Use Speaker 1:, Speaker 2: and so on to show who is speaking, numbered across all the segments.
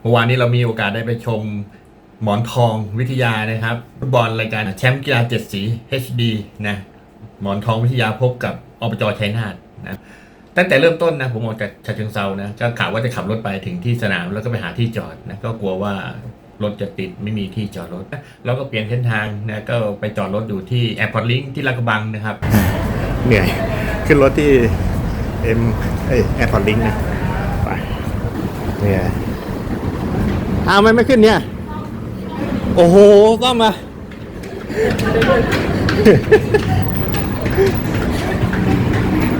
Speaker 1: เมื่อวานนี้เรามีโอกาสได้ไปชมหมอนทองวิทยานะครับฟุตบอลรายการแชมป์กีฬาเจ็ดสี HD นะหมอนทองวิทยาพบกับอบจชัยนาทนะตั้งแต่เริ่มต้นนะผมออกจากฉะเชิงเซานะก็กะว่าจะขับรถไปถึงที่สนามแล้วก็ไปหาที่จอดนะก็กลัวว่ารถจะติดไม่มีที่จอดรถเราก็เปลี่ยนเส้นทางนะก็ไปจอดรถอยู่ที่แอร์พอร์ตลิงที่ลาดกระบังนะครับ เหนื่อย ขึ้นรถที่เอ็มเอ้แอร์พอร์ตลิงนะไปเหนื่อย อ้าวมันไม่ขึ้นเนี่ย โอ้โหซ่อมมา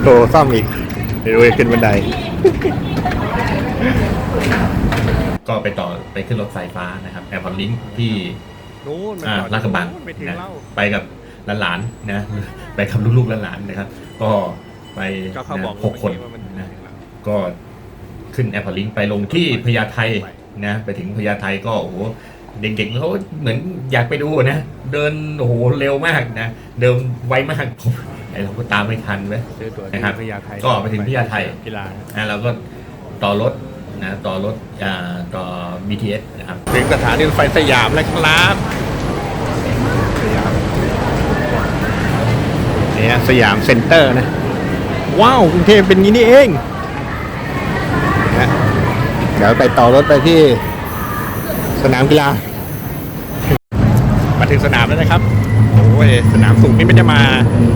Speaker 1: โตซ่อมอีกเดี๋ยวขึ้นบันได ก็ไปต่อไปขึ้นรถไฟฟ้านะครับแอร์พอร์ตลิงที่
Speaker 2: นู้นมัน
Speaker 1: อ่า
Speaker 2: จอด
Speaker 1: ลาดกระบัง
Speaker 2: ไม่ถึง
Speaker 1: นะ
Speaker 2: เล่า
Speaker 1: ไปกับหลานๆนะ ไปกับลูกๆหลานๆนะครับ ก็ไป
Speaker 2: ก็เขา
Speaker 1: นะ
Speaker 2: บอก
Speaker 1: หกคน
Speaker 2: ว่ามัน
Speaker 1: นะก็ขึ้นแอร์พอร์ตลิงไปลงที่พญาไท นะไปถึงพญาไทก็โอ้โหเด็กๆเขาเหมือนอยากไปดูนะ เดินโอ้โหเร็วมากนะ เดินไวมากไอเราก็ตามไม่ทันเว้ย
Speaker 2: ซื้อตั๋ว
Speaker 1: นะครับ
Speaker 2: ที่พญาไท
Speaker 1: ก็ไปถึงพญาไท
Speaker 2: กีฬา
Speaker 1: นะเราก็ต่อรถนะต่อรถอ่าต่อ BTS นะครับ
Speaker 2: ถึงสถานีรถไฟสยามแล้วครับสยามเนี่ยสยามเซ็นเตอร์นะ ว้าวกรุงเทพเป็นงี้นี่เองนะเดี๋ยวไปต่อรถไปที่สนามกีฬา มาถึงสนามแล้วนะครับ โอ้ย สนามสูงนี่ไม่ได้มา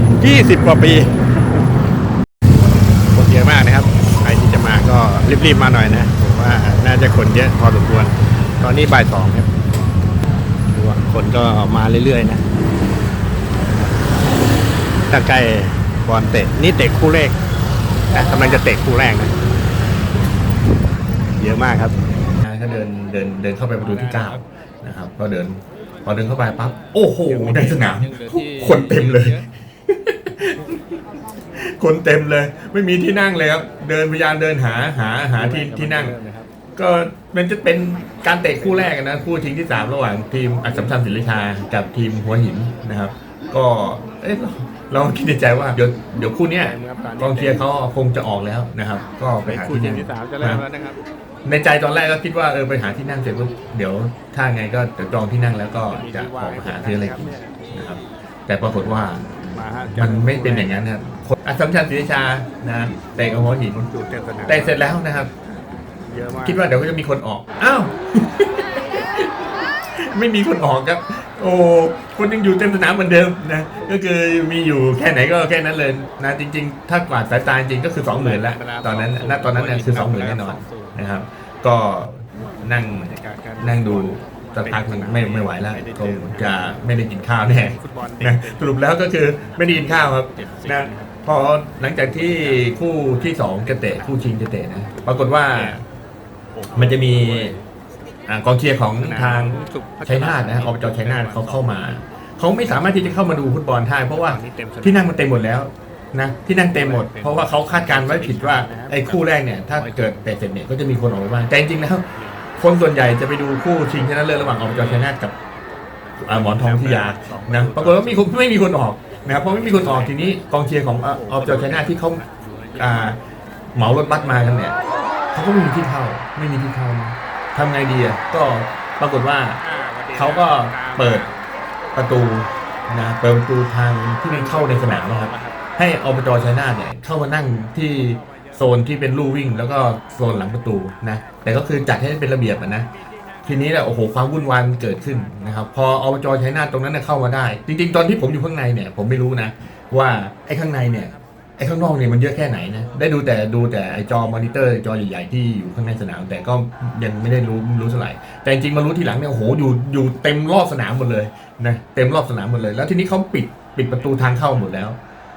Speaker 2: 20 กว่าปี คนเยอะมากนะครับ ใครที่จะมาก็รีบๆมาหน่อยนะ ผมว่าน่าจะคนเยอะพอสมควร ตอนนี้บ่ายสองครับดูว่าคนก็มาเรื่อยๆนะถ้าใกล้บอลเตะ นี่เตะคู่แรกนะกำลังจะเตะคู่แรกนะ เยอะมากครับ
Speaker 1: นะก็เดินเดินเดินเข้าไปประตูที่เก้านะครับ ก็เดินพอเดินเข้าไปปั๊บโอ้โหในสนามคนเต็มเลย คนเต็มเลย ไม่มีที่นั่งเลยครับ เดินพยายามเดินหาหาหาที่ที่นั่ง ก็มันจะเป็นการเตะคู่แรกนะคู่ชิงที่สามระหว่างทีมอัศมชัญศิริชากับทีมหัวหินนะครับ ก็เอ๊ะเราคิดในใจว่าเดี๋ยวเดี๋ยวคู่เนี้ยกองเชียร์เขาคงจะออกแล้วนะครับ ก็ไปหา
Speaker 2: คู่
Speaker 1: ที่
Speaker 2: ที่
Speaker 1: นั่ง
Speaker 2: ที่สามจะเริ่มแล้วนะครับ
Speaker 1: ในใจตอนแรกก็คิดว่าเออไปหาที่นั่งเสร็จปุ๊บเดี๋ยวถ้าไงก็เดี๋ยวจองที่นั่งแล้วก็จะออกมาหาซื้ออะไรกินนะครับ แต่ปรากฏว่า
Speaker 2: มาฮะ
Speaker 1: มันไม่เป็นอย่างนั้นนะครับคนอัศมชัญศรีราชานะเตะกับหัวหิน
Speaker 2: ดูเต็มสนาม
Speaker 1: เตะเสร็จแล้วนะครับ
Speaker 2: เยอะมาก
Speaker 1: คิดว่าเดี๋ยวก็จะมีคนออกอ้าวไม่มีคนออกครับ โอ้คนยังอยู่เต็มสนามเหมือนเดิมนะก็คือมีอยู่แค่ไหนก็แค่นั้นเลยนะจริง ๆ ถ้ากวาดสายตาจริงก็คือสองหมื่นแล้วตอนนั้นณตอนนั้นเนี่ยคือสองหมื่นแน่นอน นะครับ ก็นั่งนั่งดูสักพักหนึ่งไม่ไม่ไหวแล้วคงจะไม่ได้กินข้าวแน่
Speaker 2: ฟุตบอล
Speaker 1: นะสรุปแล้วก็คือไม่ได้กินข้าวครับนะพอหลังจากที่คู่ที่สองจะเตะคู่ชิงจะเตะนะปรากฏว่ามันจะมีอ่ากองเชียร์ของทางชัยนาทนะอบจชัยนาทเขาเข้ามา เขาไม่สามารถที่จะเข้ามาดูฟุตบอลได้เพราะว่าที่นั่งมันเต็มหมดแล้ว นะที่นั่งเต็มหมด เพราะว่าเขาคาดการณ์ไว้ผิดว่าไอ้คู่แรกเนี่ย ถ้าเกิดเตะเสร็จเนี่ยก็จะมีคนออกมาบ้างแต่จริงๆแล้วคนส่วนใหญ่จะไปดูคู่ชิงชนะเลิศระหว่างอบจชัยนาทกับอ่าหมอนทองวิทยานะปรากฏว่ามีคนไม่มีคนออกนะครับเพราะไม่มีคนออกทีนี้กองเชียร์ของออบจชัยนาทที่เขาอ่าเหมารถบัสมากันเนี่ยเขาก็ไม่มีที่เข้าไม่มีที่เข้านะทำไงดีอะก็ปรากฏว่าเขาก็เปิดประตูนะเปิดประตูทางที่มันเข้าในสนามนะครับ ให้อบจชัยนาทเนี่ยเข้ามานั่งที่โซนที่เป็นลู่วิ่ง แล้วก็โซนหลังประตูนะแต่ก็คือจัดให้เป็นระเบียบอะนะทีนี้แหละโอ้โหความวุ่นวายมันเกิดขึ้นนะครับพออบจชัยนาทตรงนั้นเนยเข้ามาได้ จริง ๆ ตอนที่ผมอยู่ข้างในเนี่ยผมไม่รู้นะ ว่าไอ้ข้างในเนี่ยไอ้ข้างนอกเนี่ยมันเยอะแค่ไหนนะได้ดูแต่ดูแต่ไอ้จอมอนิเตอร์จอใหญ่ๆที่อยู่ข้างในสนาม แต่ก็ยังไม่ได้รู้รู้เท่าไหร่แต่จริงมารู้ทีหลังเนี่ยโอ้โหอยู่อยู่เต็มรอบสนามหมดเลยนะเต็มรอบสนามหมดเลย แล้วทีนี้เขาปิดปิดประตูทางเข้าหมดแล้ว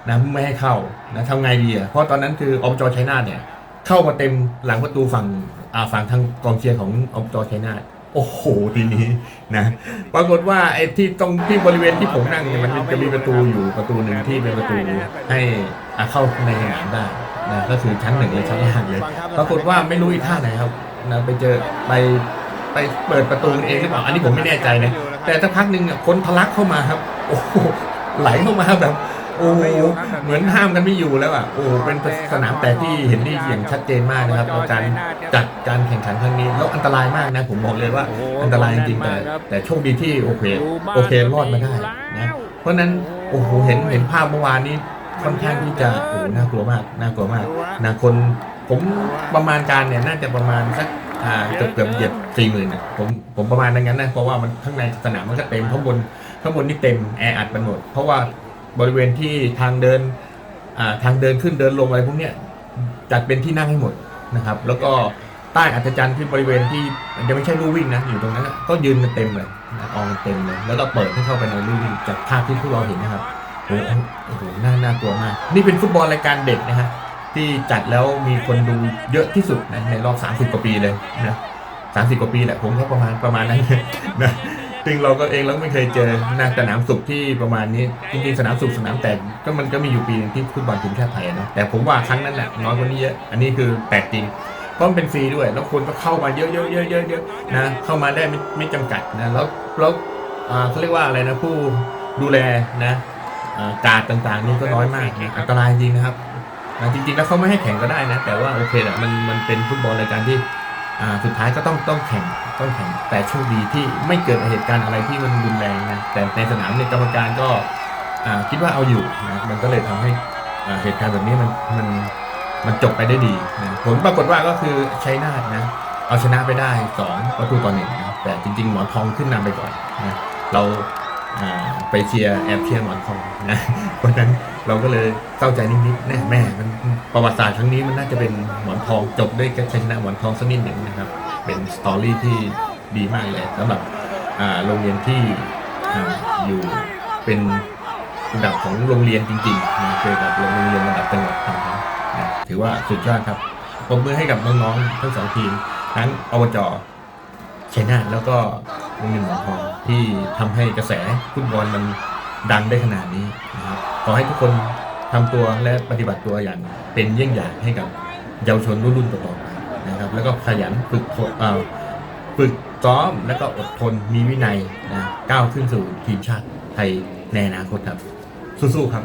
Speaker 1: นะไม่ให้เข้านะทำไงดีอะเพราะตอนนั้นคืออบจชัยนาทเนี่ยเข้ามาเต็มหลังประตูฝั่งอ่าฝั่งทางกองเชียร์ของอบจชัยนาทโอ้โหทีนี้นะปรากฏว่าไอ้ที่ตรงที่บริเวณที่ผมนั่งเนี่ยมันจะมีประตูอยู่ประตูหนึ่งที่เป็นประตูให้อาเข้าในสนามได้นะก็คือชั้นหนึ่งเลยชั้นล่างเลยปรากฏว่าไม่รู้อีท่าไหนครับนะไปเจอไปไปเปิดประตูเองหรือเปล่าอันนี้ผมไม่แน่ใจนะแต่สักพักหนึ่งอะคนทะลักเข้ามาครับ โอ้โหไหลเข้ามาแบบ โอ้โหเหมือนห้ามกันไม่อยู่แล้วอะโอ้โหเป็นสนามแตกที่เห็นได้อย่างชัดเจนมากนะครับในการจัดการแข่งขันครั้งนี้แล้วอันตรายมากนะผมบอกเลยว่าอันตรายจริงๆแต่แต่โชคดีที่โอเคโอเครอดมาได้นะเพราะฉะนั้นโอ้โหเห็นเห็นภาพเมื่อวานนี้ค่อนข้างที่จะโอ้โหน่ากลัวมากน่ากลัวมากนะคนผมประมาณการเนี่ยน่าจะประมาณสักอ่าเกือบเกือบเหยียบสี่หมื่นนะผมผมประมาณนั้นนะเพราะว่ามันข้างในสนามมันก็เต็มข้างบนข้างบนนี่เต็มแออัดไปหมดเพราะว่า บริเวณที่ทางเดินทางเดินขึ้นเดินลงอะไรพวกนี้จัดเป็นที่นั่งให้หมดนะครับ แล้วก็ใต้อัศจรรย์ที่บริเวณที่มันจะไม่ใช่ลู่วิ่งนะอยู่ตรงนั้นก็ยืนกันเต็มเลยนะอองเต็มเลย แล้วก็เปิดให้เข้าไปในลู่วิ่งจากภาพที่พวกเราเห็นนะครับโอ้โหโอ้โหน่าน่ากลัวมาก นี่เป็นฟุตบอลรายการเด็กนะฮะที่จัดแล้วมีคนดูเยอะที่สุดนะในรอบ 30 กว่าปีเลยนะ30 กว่าปีแหละผมก็ประมาณประมาณนั้นนะ ซึ่งเราก็เองเราก็ไม่เคยเจอนะสนามสุขที่ประมาณนี้จริงๆสนามสุขสนามแตกก็มันก็มีอยู่ปีหนึงที่ฟุตบอลทีมชาติไทยนะแต่ผมว่าครั้งนั้นแหละน้อยกว่านี้เยอะอันนี้คือแตกจริงเพราะมันเป็นฟรีด้วย แล้วคนก็เข้ามาเยอะๆๆๆๆนะ เข้ามาได้ไม่ไม่จำกัดนะ แล้วแล้วอ่าเขาเรียกว่าอะไรนะผู้ดูแลนะอ่าการดต่างๆนี่ก็น้อยมากนะอันตรายจริงนะครับนะจริงๆแล้วเขาไม่ให้แข่งก็ได้นะ แต่ว่าโอเคแหละมันมันเป็นฟุตบอลรายการที่อ่า สุดท้ายก็ต้องต้องแข่งต้องแข่งแต่โชคดีที่ไม่เกิดเหตุการณ์อะไรที่มันรุนแรงนะแต่ในสนามเนี่ยกรรมการก็อ่าคิดว่าเอาอยู่นะมันก็เลยทำให้อ่าเหตุการณ์แบบนี้มันมันมันจบไปได้ดีนะผลปรากฏว่าก็คือชัยนาทนะเอาชนะไปได้สองประตูต่อหนึ่งนะแต่จริงๆหมอนทองขึ้นนำไปก่อนนะเรา ไปเชียร์แอบเชียร์หมอนทองนะเพราะฉะนั้นเราก็เลยเศร้าใจนิดๆแน่แม่มันประวัติศาสตร์ครั้งนี้มันน่าจะเป็นหมอนทองจบด้วยการชนะหมอนทองสักนิดหนึ่งนะครับ เป็นสตอรี่ที่ดีมากเลยสำหรับโรงเรียนที่อยู่เป็นระดับของโรงเรียนจริงๆนะเจอกับโรงเรียนระดับจังหวัดนะครับนะถือว่าสุดยอดครับปรบมือให้กับน้องๆทั้งสองทีมทั้งอบจชัยนาทแล้วก็ โรงเรียนหมอนทองที่ทำให้กระแสฟุตบอลมันดังได้ขนาดนี้นะครับขอให้ทุกคนทำตัวและปฏิบัติตัวอย่างเป็นเยี่ยงอย่างให้กับเยาวชนรุ่นต่อๆไปนะครับ แล้วก็ขยันฝึกฝนเอ่อฝึกซ้อมแล้วก็อดทนมีวินัยนะก้าวขึ้นสู่ทีมชาติไทยในอนาคตครับสู้ๆครับ